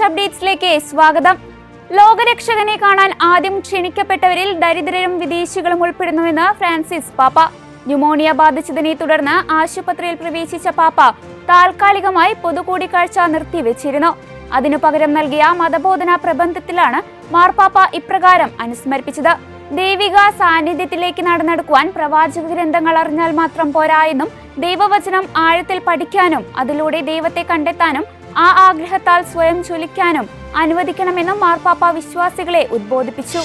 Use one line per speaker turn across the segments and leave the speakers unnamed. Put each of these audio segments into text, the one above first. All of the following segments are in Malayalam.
അപ്ഡേറ്റ്സിലേക്ക് സ്വാഗതം. ലോകരക്ഷകനെ കാണാൻ ആദ്യം ക്ഷണിക്കപ്പെട്ടവരിൽ ദരിദ്രരും വിദേശികളും ഉൾപ്പെടുന്നുവെന്ന് ഫ്രാൻസിസ് പാപ്പ. ന്യൂമോണിയ ബാധിച്ചതിനെ തുടർന്ന് ആശുപത്രിയിൽ പ്രവേശിച്ച പാപ്പ താൽക്കാലികമായി പൊതുകൂടിക്കാഴ്ച നിർത്തിവെച്ചിരുന്നു. അതിനു പകരം നൽകിയ മതബോധന പ്രബന്ധത്തിലാണ് മാർപ്പാപ്പ ഇപ്രകാരം അനുസ്മരിപ്പിച്ചത്. ദൈവിക സാന്നിധ്യത്തിലേക്ക് നടന്നെടുക്കുവാൻ പ്രവാചക ഗ്രന്ഥങ്ങൾ അറിഞ്ഞാൽ മാത്രം പോരാ എന്നും ദൈവവചനം ആഴത്തിൽ പഠിക്കാനും അതിലൂടെ ദൈവത്തെ കണ്ടെത്താനും ആ ആഗ്രഹത്താൽ സ്വയം ചൊലിക്കാനും അനുവദിക്കണമെന്നും മാർപ്പാപ്പ വിശ്വാസികളെ ഉദ്ബോധിപ്പിച്ചു.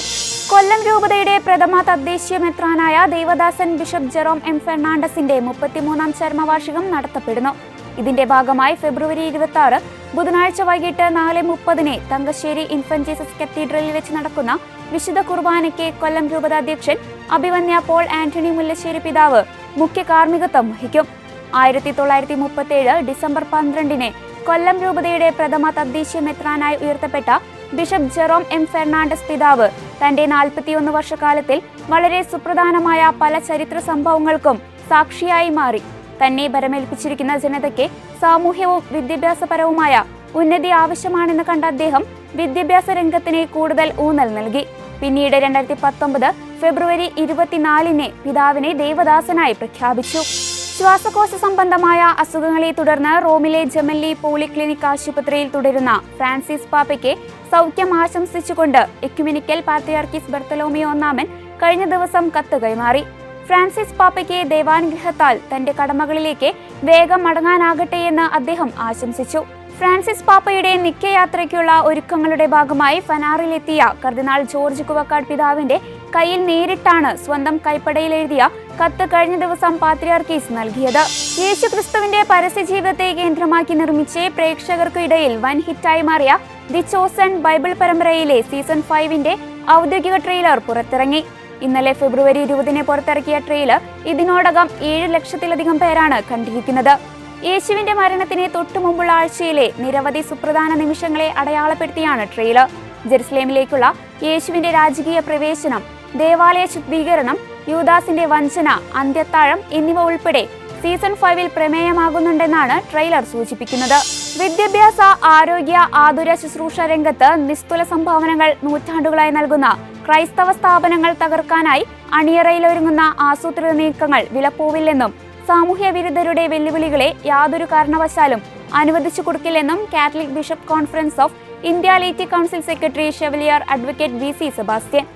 കൊല്ലം രൂപതയുടെ പ്രഥമ തദ്ദേശീയ മെത്രാനായ ദേവദാസൻ ബിഷപ്പ് ജെറോം എം ഫെർണാണ്ടസിന്റെ മുപ്പത്തിമൂന്നാം ചരമവാർഷികം നടത്തപ്പെടുന്നു. ഇതിന്റെ ഭാഗമായി ഫെബ്രുവരി ഇരുപത്തി ആറ് ബുധനാഴ്ച വൈകിട്ട് നാല് മുപ്പതിന് തങ്കശ്ശേരി ഇൻഫന്റ് ജീസസ് കത്തീഡ്രലിൽ വെച്ച് നടക്കുന്ന വിശുദ്ധ കുർബാനയ്ക്ക് കൊല്ലം രൂപത അധ്യക്ഷൻ അഭിവന്യ പോൾ ആന്റണി മുല്ലശ്ശേരി പിതാവ് മുഖ്യ കാർമ്മികത്വം വഹിക്കും. ആയിരത്തി തൊള്ളായിരത്തി മുപ്പത്തി ഏഴ് ഡിസംബർ പന്ത്രണ്ടിന് കൊല്ലം രൂപതയുടെ പ്രഥമ തദ്ദേശീയ മെത്രാനായി ഉയർത്തപ്പെട്ട ബിഷപ്പ് ജെറോം എം ഫെർണാണ്ടസ് പിതാവ്. തന്റെ നാൽപ്പത്തിയൊന്ന് വർഷക്കാലത്തിൽ വളരെ സുപ്രധാനമായ പല ചരിത്ര സംഭവങ്ങൾക്കും സാക്ഷിയായി മാറി. തന്നെ ഭരമേൽപ്പിച്ചിരിക്കുന്ന ജനതയ്ക്ക് സാമൂഹ്യവും വിദ്യാഭ്യാസപരവുമായ ഉന്നതി ആവശ്യമാണെന്ന് കണ്ട അദ്ദേഹം വിദ്യാഭ്യാസ രംഗത്തിന് കൂടുതൽ ഊന്നൽ നൽകി. പിന്നീട് രണ്ടായിരത്തി പത്തൊമ്പത് ഫെബ്രുവരി ഇരുപത്തിനാലിന് പിതാവിനെ ദേവദാസനായി പ്രഖ്യാപിച്ചു. ശ്വാസകോശ സംബന്ധമായ അസുഖങ്ങളെ തുടർന്ന് റോമിലെ ജമല്ലി പോളിക്ലിനിക് ആശുപത്രിയിൽ തുടരുന്ന ഫ്രാൻസിസ് പാപ്പയ്ക്ക് സൗഖ്യം ആശംസിച്ചുകൊണ്ട് എക്യുമിനിക്കൽ പാത്രിയാർക്കിസ് ബർത്തലോമിയോ ഒന്നാമൻ കഴിഞ്ഞ ദിവസം കത്ത് കൈമാറി. ഫ്രാൻസിസ് പാപ്പയ്ക്ക് ദേവാനുഗ്രഹത്താൽ തന്റെ കടമകളിലേക്ക് വേഗം മടങ്ങാനാകട്ടെ എന്ന് അദ്ദേഹം ആശംസിച്ചു. ഫ്രാൻസിസ് പാപ്പയുടെ നിത്യയാത്രയ്ക്കുള്ള ഒരുക്കങ്ങളുടെ ഭാഗമായി ഫനാറിലെത്തിയ കർദിനാൾ ജോർജ് കുവക്കാട് പിതാവിന്റെ കയ്യിൽ നേരിട്ടാണ് സ്വന്തം കൈപ്പടയിൽ എഴുതിയ കത്ത് കഴിഞ്ഞ ദിവസം പാത്രിയാർക്കീസ് നൽകിയത്. യേശുക്രിസ്തുവിന്റെ പരസ്യ ജീവിതത്തെ കേന്ദ്രമാക്കി നിർമ്മിച്ച് പ്രേക്ഷകർക്കിടയിൽ വൻ ഹിറ്റായി മാറിയ ദി ചോസൺ ബൈബിൾ പരമ്പരയിലെ സീസൺ ഫൈവിന്റെ ഔദ്യോഗിക ട്രെയിലർ പുറത്തിറങ്ങി. ഇന്നലെ ഫെബ്രുവരി ഇരുപതിന് പുറത്തിറക്കിയ ട്രെയിലർ ഇതിനോടകം ഏഴ് ലക്ഷത്തിലധികം പേരാണ് കണ്ടിരിക്കുന്നത്. യേശുവിന്റെ മരണത്തിന് തൊട്ടു മുമ്പുള്ള ആഴ്ചയിലെ നിരവധി സുപ്രധാന നിമിഷങ്ങളെ അടയാളപ്പെടുത്തിയാണ് ട്രെയിലർ. ജെറുസലേമിലേക്കുള്ള യേശുവിന്റെ രാജകീയ പ്രവേശനം ദേവാലയ ശുദ്ധീകരണം യൂദാസിന്റെ വഞ്ചന അന്ത്യത്താഴം എന്നിവ ഉൾപ്പെടെ സീസൺ ഫൈവിൽ പ്രമേയമാകുന്നുണ്ടെന്നാണ് ട്രെയിലർ സൂചിപ്പിക്കുന്നത്. വിദ്യാഭ്യാസ ആരോഗ്യ ആതുര ശുശ്രൂഷ രംഗത്ത് നിസ്തുല സംഭാവനകൾ നൂറ്റാണ്ടുകളായി നൽകുന്ന ക്രൈസ്തവ സ്ഥാപനങ്ങൾ തകർക്കാനായി അണിയറയിലൊരുങ്ങുന്ന ആസൂത്രിത നീക്കങ്ങൾ വിലപ്പോവില്ലെന്നും സാമൂഹ്യ വിരുദ്ധരുടെ വെല്ലുവിളികളെ യാതൊരു കാരണവശാലും അനുവദിച്ചു കൊടുക്കില്ലെന്നും Catholic bishop conference of India laity council secretary chevalier advocate V C Sebastian.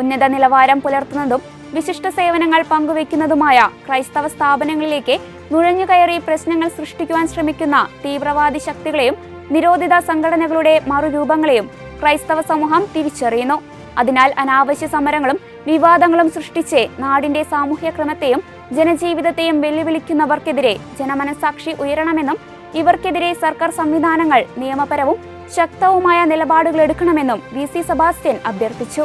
ഉന്നത നിലവാരം പുലർത്തുന്നതും വിശിഷ്ട സേവനങ്ങൾ പങ്കുവെക്കുന്നതുമായ ക്രൈസ്തവ സ്ഥാപനങ്ങളിലേക്ക് നുഴഞ്ഞുകയറി പ്രശ്നങ്ങൾ സൃഷ്ടിക്കുവാൻ ശ്രമിക്കുന്ന തീവ്രവാദി ശക്തികളെയും നിരോധിത സംഘടനകളുടെ മറുരൂപങ്ങളെയും ക്രൈസ്തവ സമൂഹം തിരിച്ചറിയുന്നു. അതിനാൽ അനാവശ്യ സമരങ്ങളും വിവാദങ്ങളും സൃഷ്ടിച്ച് നാടിന്റെ സാമൂഹ്യ ക്രമത്തെയും ജനജീവിതത്തെയും വെല്ലുവിളിക്കുന്നവർക്കെതിരെ ജനമനസാക്ഷി ഉയരണമെന്നും ഇവർക്കെതിരെ സർക്കാർ സംവിധാനങ്ങൾ നിയമപരവും ശക്തവുമായ നിലപാടുകൾ എടുക്കണമെന്നും വി സി സെബാസ്റ്റ്യൻ അഭ്യർത്ഥിച്ചു.